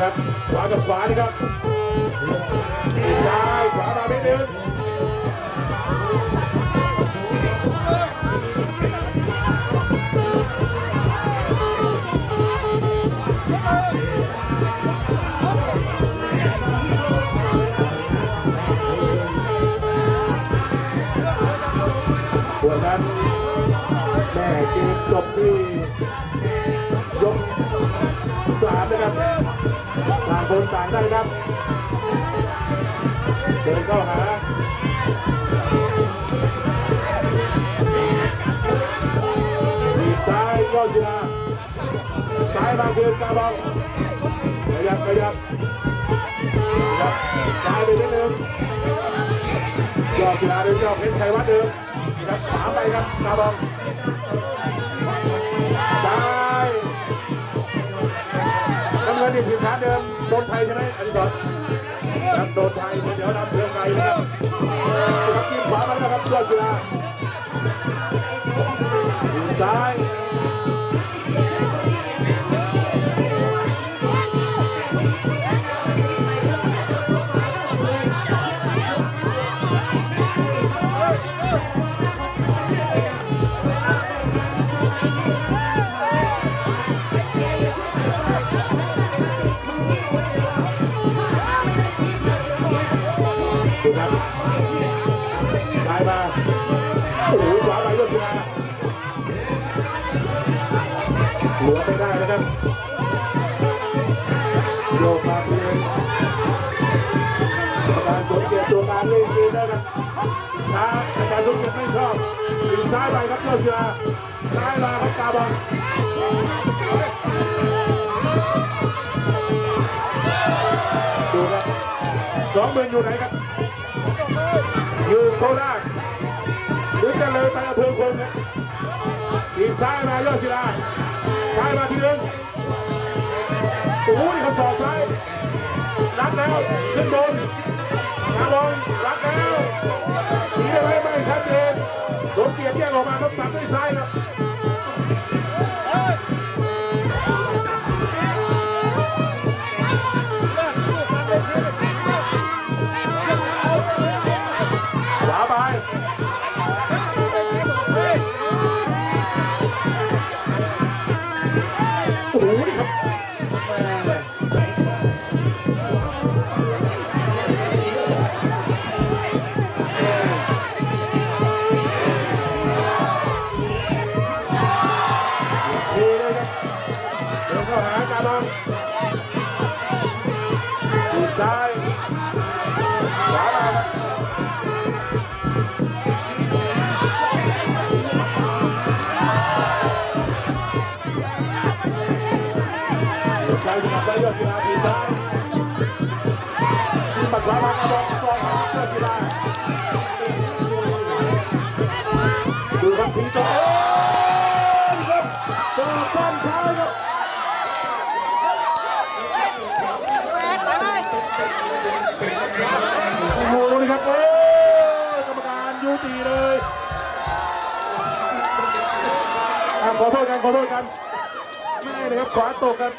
ครับขวากับขวานะครับซ้ายขวามาไม่เดิน วนนั้นแม่เกมจบที่ยกสามนะครับต่างคนต่างได้ครับเดินเข้าหาบีซ้ายยอดศิลาซ้ายมาคืนกาบองขยับขยับขยับซ้ายไปนิดนึง ยอดศิลาเดินยอดเพชรชัยวัฒน์เดิมครับขวาไปครับตาบองซ้ายน้ำเงินนี่คือฐานเดิมโดนไทยใช่ไหมอดิศรครับโดนไทยเดี๋ยวนำเสือไก่นะครับครับทีมขวามาแล้วครับยอดศิลา ซ้าโอ้โหขวาไปยอดศิลาหลือไม่ได้นะครับโยกมาเพียงกรรมการสมเกียรติตัวการเล่นเกมได้ครับช้ากรรมการสมเกียรติไม่ชอบถึงซ้ายไปครับยอดศิลาซ้ายมาครับกาบังดูครับสองหมื่นอยู่ไหนครับอยู่โคราช หรือจะเลยไปอำเภอคงนะทีมซ้ายมายอดศิลาซ้ายมาทีนึงโอ้ยนี่เขาสอดซ้ายรัดแล้วขึ้นบนมาบอลรัดแล้วทีได้ไหมไม่ชัดเจนสมเกียรติแยกออกมาครับสับ หาการบังดูดซ้ายขวามาครับใช้สนับได้ยอดศิลาทีซ้ายปัดขวามากระบอกซองมายอดศิลาดูครับทีต่อ ษกันขอโทษกันไม่เลยครับขวาตกกัน